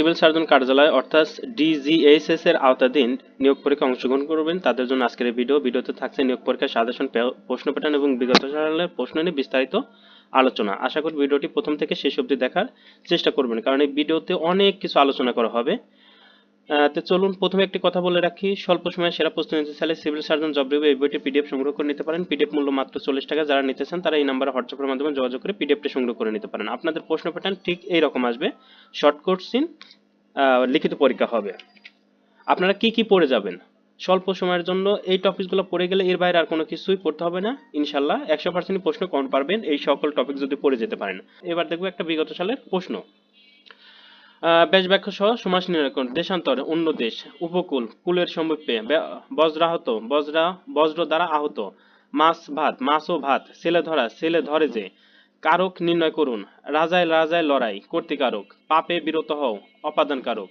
Civil surgeon কার্যালয়, অর্থাৎ DGHS এর আওতাধীন নিয়োগ পরীক্ষা অংশগ্রহণ করবেন। তাদের জন্য আজকের ভিডিও। ভিডিওতে থাকছে নিয়োগ পরীক্ষার সাজেশন প্রশ্ন প্যাটার্ন এবং বিগত সালের প্রশ্ন নিয়ে বিস্তারিত আলোচনা। আশা করি ভিডিওটি প্রথম থেকে শেষ অবধি দেখার চেষ্টা করবেন, কারণ এই ভিডিওতে অনেক কিছু আলোচনা করা হবে। তো চলুন, প্রথমে একটি কথা বলে রাখি। স্বল্প সময়ে সেরা প্রস্তুতি নিতে চাইলে সিভিল সার্জন জব রিভিউ এই বইটি পিডিএফ সংগ্রহ করে নিতে পারেন। পিডিএফ মূল্য মাত্র চল্লিশ টাকা। যারা নিতে চান, তারা এই নাম্বারে হোয়াটসঅ্যাপের মাধ্যমে যোগাযোগ করে পিডিএফটি সংগ্রহ করে নিতে পারেন। আপনাদের প্রশ্ন প্যাটার্ন ঠিক এই রকম আসবে শর্ট কোশ্চিন লিখিত পরীক্ষা হবে। আপনারা কি কি পড়ে যাবেন? স্বল্প সময়ের জন্য এই টপিকগুলো পড়ে গেলে এর বাইরে আর কোনো কিছুই পড়তে হবে না। ইনশাল্লাহ একশো পার্সেন্ট প্রশ্ন কম পারবেন। এই সকল টপিক যদি পড়ে যেতে পারেন। এবার দেখব একটা বিগত সালের প্রশ্ন। বেশ ব্যাখ্যা সহ সমাস নিরাকরণ দেশান্তর অন্য দেশ উপকূল কুলের সমীপে বজ্রাহত, বজ্রা বজ্র দ্বারা আহত, মাছ ভাত মাছ ও ভাত, ছেলে ধরা, ছেলে ধরে যে, কারক নির্ণয় করুন, রাজায় রাজায় লড়াই, কর্তিকারক, পাপে বিরত হও অপাদান কারক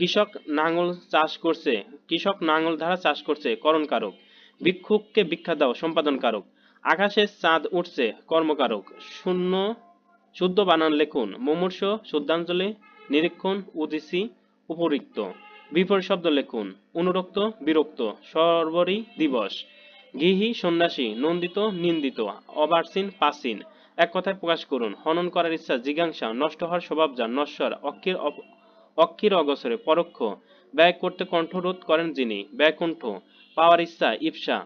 কৃষক নাঙল চাষ করছে, কৃষক নাঙল দ্বারা চাষ করছে করণ কারক ভিক্ষুককে ভিক্ষা দাও সম্পাদন কারক আকাশে চাঁদ উঠছে, কর্মকারক, শূন্য, শুদ্ধ বানান লেখুন, মুমূর্ষ, শুদ্ধাঞ্জলি নিরীক্ষণ উদিসি উপরিক্ত। বিপরীত শব্দ লেখুন। অনুরক্ত, বিরক্ত, সর্বরী দিবস। গৃহী, সন্ন্যাসী, নন্দিত, নিন্দিত, অবার্সিন, পাসিন। এক কথায় প্রকাশ করুন। হনন করার ইচ্ছা, জিজ্ঞাসা, নষ্ট হওয়ার স্বভাব যা নশ্বর, অক্ষির অক্ষির অগসরে পরোক্ষ। ব্যয় করতে কণ্ঠরোধ করেন যিনি। ব্যয়কণ্ঠ, পাওয়ার ইচ্ছা ইপসা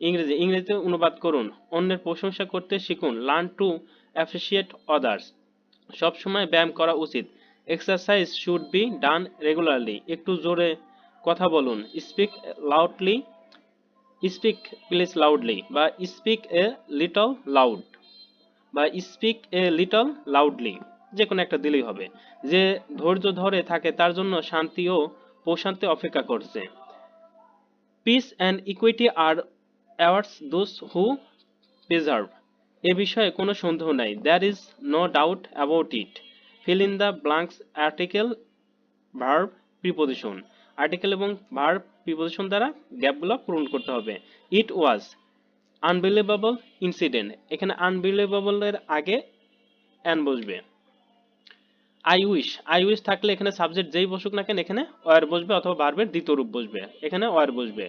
ইংরেজি, ইংরেজিতে অনুবাদ করুন। অন্যের প্রশংসা করতে শিখুন। লার্ন টু অ্যাপ্রিসিয়েট আদার্স সবসময় ব্যায়াম করা উচিত। Exercise should be done regularly একটু জোরে কথা বলুন। Speak loudly speak please loudly বা স্পিক এ লিটল লাউড বা স্পিক এ লিটল লাউডলি যে কোনো একটা দিলেই হবে। যে ধৈর্য ধরে থাকে তার জন্য শান্তি ও প্রশান্তি অপেক্ষা করছে। Peace and equity are awards those who preserve এ বিষয়ে কোনো সন্দেহ নাই। There is no doubt about it fill in the blanks article verb preposition article এবং ভার্ব প্রিপোজিশন দ্বারা গ্যাপগুলো পূরণ করতে হবে। ইট ওয়াজ আনবিলিভেবল ইনসিডেন্ট এখানে আনবিলিভেবল এর আগে অ্যান বসবে। আই উইশ আই উইশ থাকলে এখানে সাবজেক্ট যেই বসুক না কেন এখানে ওয়ার বসবে অথবা ভার্বের দ্বিতীয় রূপ বসবে। এখানে ওয়ার বসবে।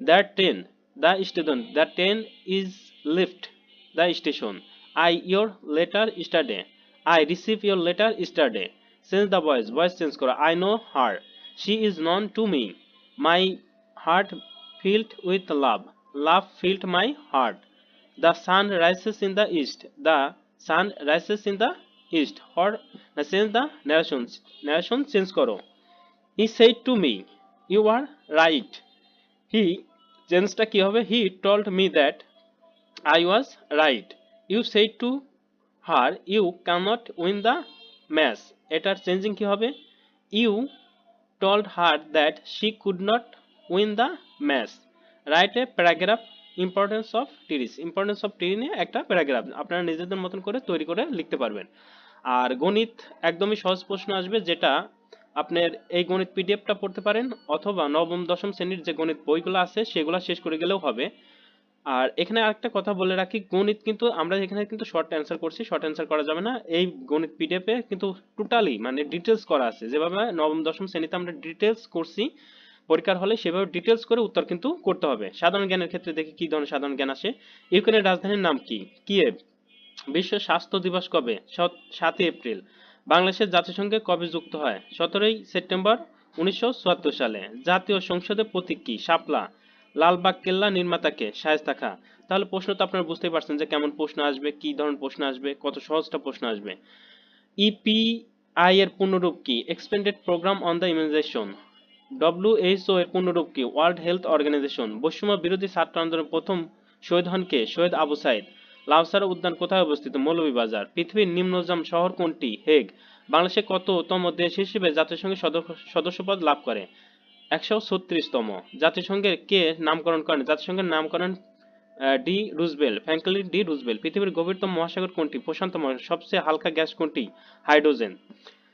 The train the station the train is left the station I your letter yesterday I receive your letter Saturday change the voice voice change করো I know her she is known to me my heart filled with love love filled my heart the sun rises in the east the sun rises in the east Har change the narration narration change করো he said to me you are right he চেঞ্জটা কি হবে he told me that I was right you said to Her you cannot win the match এটার changing কি হবে you told her that she could not win the match. Write a paragraph, importance of trees. Importance of tree নিয়ে একটা paragraph আপনারা নিজেদের মতন করে তৈরি করে লিখতে পারবেন আর গণিত একদমই সহজ প্রশ্ন আসবে যেটা আপনার এই গণিত পিডিএফটা পড়তে পারেন অথবা নবম, দশম শ্রেণির যে গণিত বইগুলো আছে সেগুলো শেষ করে গেলেও হবে আর এখানে আরেকটা কথা বলে রাখি, গণিত কিন্তু আমরা এখানে কিন্তু শর্ট অ্যান্সার করছি শর্ট অ্যান্সার করা যাবে না। এই গণিত পিডিএফ কিন্তু টোটালি মানে ডিটেলস করা আছে। যেভাবে নবম, দশম শ্রেণীতে আমরা ডিটেলস করছি, পরীক্ষার হলে সেভাবে ডিটেলস করে উত্তর কিন্তু করতে হবে। সাধারণ জ্ঞানের ক্ষেত্রে দেখি কি ধরনের সাধারণ জ্ঞান আসে। ইউক্রেনের রাজধানীর নাম কি? কিয়েভ বিশ্ব স্বাস্থ্য দিবস কবে? সত- সাতই এপ্রিল। বাংলাদেশের জাতিসংঘে কবে যুক্ত হয়? সতেরোই সেপ্টেম্বর উনিশশো চুয়াত্তর সালে। জাতীয় সংসদের প্রতীক কি? শাপলা। লালবাগ, কেল্লা, নির্মাতাকে শায়েস্তা খা। তাহলে প্রশ্ন তো আপনারা বুঝতেই পারছেন যে কেমন প্রশ্ন আসবে, কি ধরনের প্রশ্ন আসবে, কত সহজটা প্রশ্ন আসবে। ইপিআই এর পূর্ণরূপ কি? Expanded programme on the immunization WHO এর পূর্ণরূপ কি? ওয়ার্ল্ড হেলথ অর্গানাইজেশন বৈষম্য বিরোধী ছাত্র আন্দোলনের প্রথম শহীদ হন কে? শহীদ আবু সাইদ। লাউসারা উদ্যান কোথায় অবস্থিত? মৌলভীবাজার। পৃথিবীর নিম্নজাম শহর কোনটি? হেগ। বাংলাদেশে কততম দেশ হিসেবে জাতিসংঘের সদস্য- সদস্যপদ লাভ করে? একশো জাতিসংঘের কে নামকরণ করেন? জাতিসংঘের নামকরণ ডি রুজবেল ডি রুজবেল পৃথিবীর গভীরতম মহাসাগর কোনটি? প্রশান্ত সবচেয়ে হালকা গ্যাস কোনটি? হাইড্রোজেন।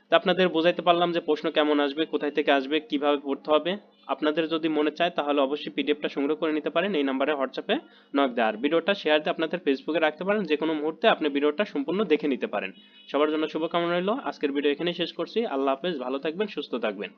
তা আপনাদের বোঝাইতে পারলাম যে প্রশ্ন কেমন আসবে, কোথায় থেকে আসবে, কীভাবে পড়তে হবে। আপনাদের যদি মনে চায়, তাহলে অবশ্যই পিডিএফটা সংগ্রহ করে নিতে পারেন। এই নাম্বারে হোয়াটসঅ্যাপে নক দেওয়ার ভিডিওটা শেয়ার দিয়ে আপনাদের ফেসবুকে রাখতে পারেন। যে কোনো মুহূর্তে আপনি ভিডিওটা সম্পূর্ণ দেখে নিতে পারেন। সবার জন্য শুভকামনা রইল। আজকের ভিডিও এখানেই শেষ করছি। আল্লাহ হাফেজ। ভালো থাকবেন, সুস্থ থাকবেন।